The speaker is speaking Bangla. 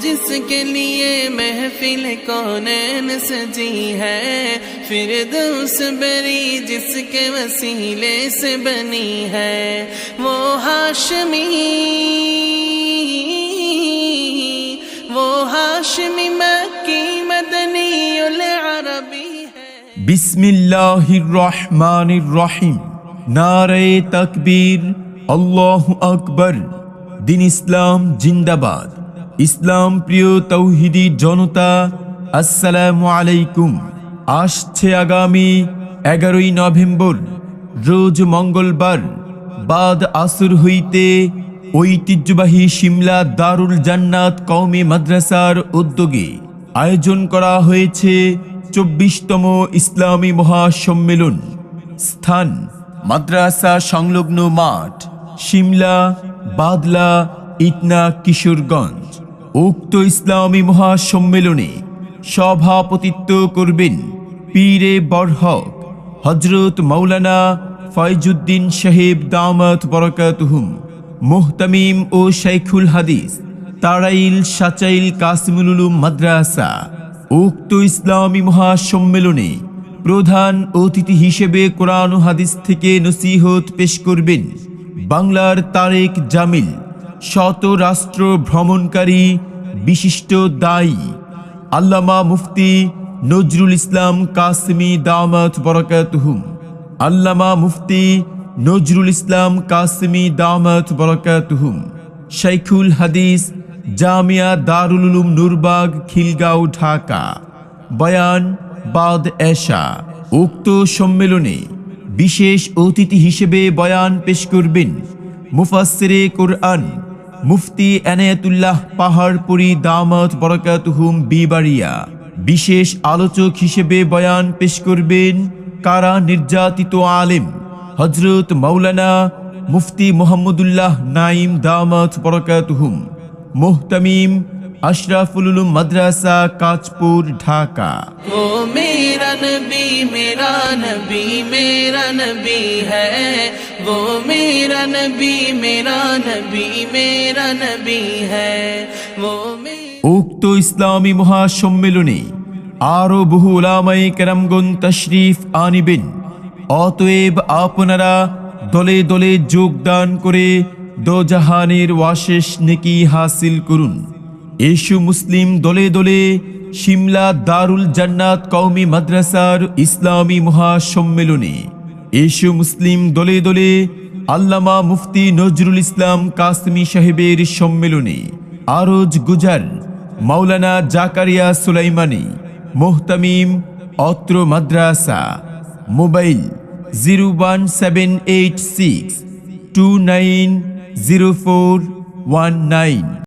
جس کے لیے محفل کونین سجی ہے؟ فردوس بری جس کے وسیلے سے بنی ہے۔ وہ ہاشمی وہ ہاشمی مکی مدنی العربی ہے۔ بسم اللہ الرحمن الرحیم۔ نعرہ تکبیر، اللہ اکبر۔ دین اسلام زندہ باد۔ ইসলাম প্রিয় তৌহিদি জনতা, আসসালামু আলাইকুম। আসছে আগামী এগারোই নভেম্বর, রোজ মঙ্গলবার, বাদ আসর হইতে ঐতিহ্যবাহী সিমলা দারুল জান্নাত কওমি মাদ্রাসার উদ্যোগে আয়োজন করা হয়েছে চব্বিশতম ইসলামী মহাসম্মেলন। স্থান, মাদ্রাসা সংলগ্ন মাঠ সিমলা বাদলা, ইটনা, কিশোরগঞ্জ। উক্ত ইসলামী মহাসম্মেলনে সভাপতিত্ব করবেন পীরে বরহক হজরত মৌলানা ফয়জুদ্দিন সাহেব দামাত বরকাতহুম, মোহতামিম ও শাইখুল হাদিস, তারাইল সাচাইল কাসিমুল মাদ্রাসা। উক্ত ইসলামী মহাসম্মেলনে প্রধান অতিথি হিসেবে কোরআন হাদিস থেকে নসিহত পেশ করবেন বাংলার তারেক জামিল, শত রাষ্ট্র ভ্রমণকারী বিশিষ্ট দায়ী আল্লামা মুফতি নজরুল ইসলাম কাসমি দামাত বরকাতহুম। আল্লামা মুফতি নজরুল ইসলাম কাসমি দামাত বরকাতহুম। শাইখুল হাদিস জামিয়া দারুল উলুম নুরবাগ, খিলগাঁও, ঢাকা। বয়ান বাদ এশা। উক্ত সম্মেলনে বিশেষ অতিথি হিসেবে বয়ান পেশ করবেন মুফাসসিরে কোরআন মুফতি এনায়তুল্লাহ পাহাড়পুরি দামাত বরকাতহুম বিবাড়িয়া বিশেষ আলোচক হিসেবে বয়ান পেশ করবেন কারা নির্যাতিত আলেম? হজরত মাওলানা মুফতি মোহাম্মদুল্লাহ নাইম দামাত বরকাতহুম। মোহতামিম আশরাফুল মাদ্রাসা কাজপুর ঢাকা। ও মেরা নবী মেরা নবী মেরা নবী হ্যায়। वो मेरा नबी मेरा नबी मेरा नबी है वो मेरा উক্ত ইসলামী মহাসম্মেলনে আরো বহু ওলামাই কেরামগন তশরিফ আনিবেন অতএব আপনারা দলে দলে যোগদান করে দোজাহানের ওয়াশেষ নেকি হাসিল করুন এসু মুসলিম দলে দলে সিমলা দারুল জান্নাত কওমি মাদ্রাসার ইসলামী মহাসম্মেলনে এসু মুসলিম দলে দলে আল্লামা মুফতি নজরুল ইসলাম কাসমি সাহেবের সম্মেলনে আরজ গুজার, মাওলানা জাকারিয়া সুলাইমানি, মোহতামিম, অত্র মাদ্রাসা, mobile zero one seven eight six two nine zero four one nine.